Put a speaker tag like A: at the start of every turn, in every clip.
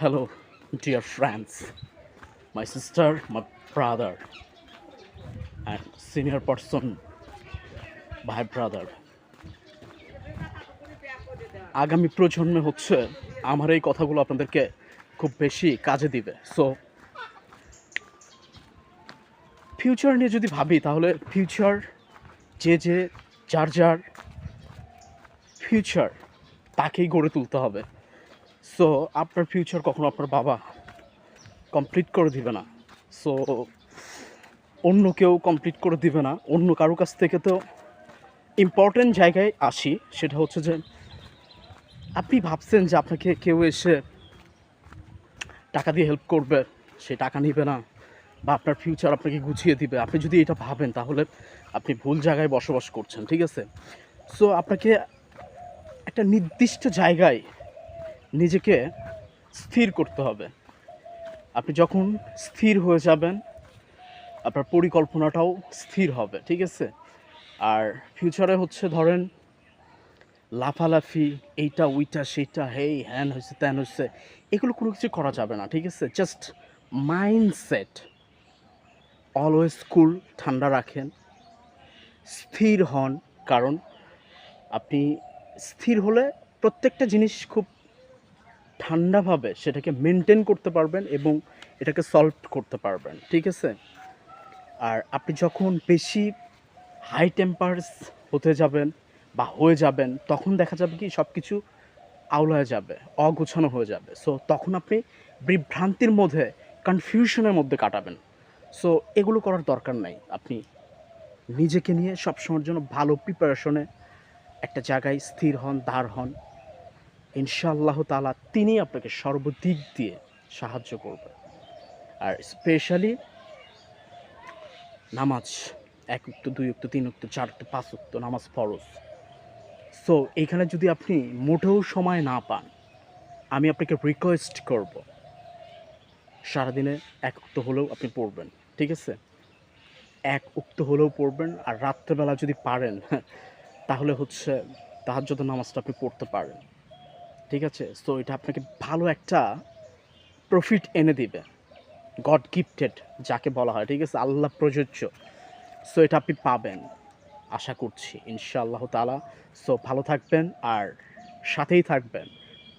A: Hello, dear friends, my sister, my brother, and senior person, my brother. আগামী প্রজন্মে হচ্ছে আমার এই কথাগুলো আপনাদেরকে খুব বেশি কাজে দিবে। সো ফিউচার নিয়ে যদি ভাবি তাহলে ফিউচার যে যে যার যার ফিউচার তাকেই গড়ে তুলতে হবে। সো আপনার ফিউচার কখনো আপনার বাবা কমপ্লিট করে দিবে না। সো অন্য কেউ কমপ্লিট করে দিবে না। অন্য কারও কাছ থেকে তো ইম্পর্টেন্ট জায়গায় আসি। সেটা হচ্ছে যে, আপনি ভাবছেন যে আপনাকে কেউ এসে টাকা দিয়ে হেল্প করবে, সে টাকা নিবে না, বা আপনার ফিউচার আপনাকে গুছিয়ে দিবে। আপনি যদি এটা ভাবেন, তাহলে আপনি ভুল জায়গায় বসবাস করছেন, ঠিক আছে? সো আপনাকে একটা নির্দিষ্ট জায়গায় নিজেকে স্থির করতে হবে। আপনি যখন স্থির হয়ে যাবেন, আপনার পরিকল্পনাটাও স্থির হবে, ঠিক আছে? আর ফিউচারে হচ্ছে ধরেন, লাফালাফি, এইটা, ওইটা সেইটা হেই, হ্যান হয়েছে ত্যান হয়েছে এগুলো কোনো কিছু করা যাবে না, ঠিক আছে? জাস্ট মাইন্ডসেট অলওয়েজ কুল ঠান্ডা রাখেন, স্থির হন, কারণ আপনি স্থির হলে প্রত্যেকটা জিনিস খুব ঠান্ডাভাবে সেটাকে মেনটেন করতে পারবেন এবং এটাকে সলভ করতে পারবেন, ঠিক আছে? আর আপনি যখন বেশি হাই টেম্পারস হতে যাবেন বা হয়ে যাবেন, তখন দেখা যাবে কি সব কিছু আওলায় যাবে, অগোছানো হয়ে যাবে। সো তখন আপনি বিভ্রান্তির মধ্যে কনফিউশনের মধ্যে কাটাবেন। সো এগুলো করার দরকার নাই। আপনি নিজেকে নিয়ে সবসময়ের জন্য ভালো প্রিপারেশনে একটা জায়গায় স্থির হন, দাঁড় হন। ইনশাআল্লাহ তালা তিনি আপনাকে সর্বদিক দিয়ে সাহায্য করবে আর স্পেশালি নামাজ, এক উক্ত, দুই উক্ত, তিন উক্ত, চার উক্ত, পাঁচ উক্ত নামাজ ফরজ। সো এইখানে যদি আপনি মোটেও সময় না পান, আমি আপনাকে রিকোয়েস্ট করব। সারাদিনে এক উক্ত হলেও আপনি পড়বেন, ঠিক আছে? এক উক্ত হলেও পড়বেন, আর রাত্রেবেলা যদি পারেন, তাহলে হচ্ছে তাহার যত নামাজটা আপনি পড়তে পারেন। ঠিক আছে? সো এটা আপনাকে ভালো একটা প্রফিট এনে দিবে। গড গিফটেড যাকে বলা হয়, ঠিক আছে? আল্লাহ প্রযোজ্য। সো এটা আপনি পাবেন, আশা করছি, ইনশাআল্লাহ তালা সো ভালো থাকবেন, আর সাথেই থাকবেন,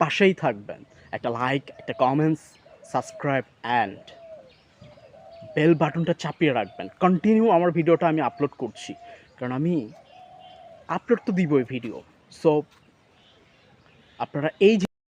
A: পাশেই থাকবেন। একটা লাইক একটা কমেন্টস সাবস্ক্রাইব অ্যান্ড বেল বাটনটা চাপিয়ে রাখবেন। কন্টিনিউ আমার ভিডিওটা আমি আপলোড করছি। কারণ আমি আপলোড তো দিবই ভিডিও সো আপনারা এই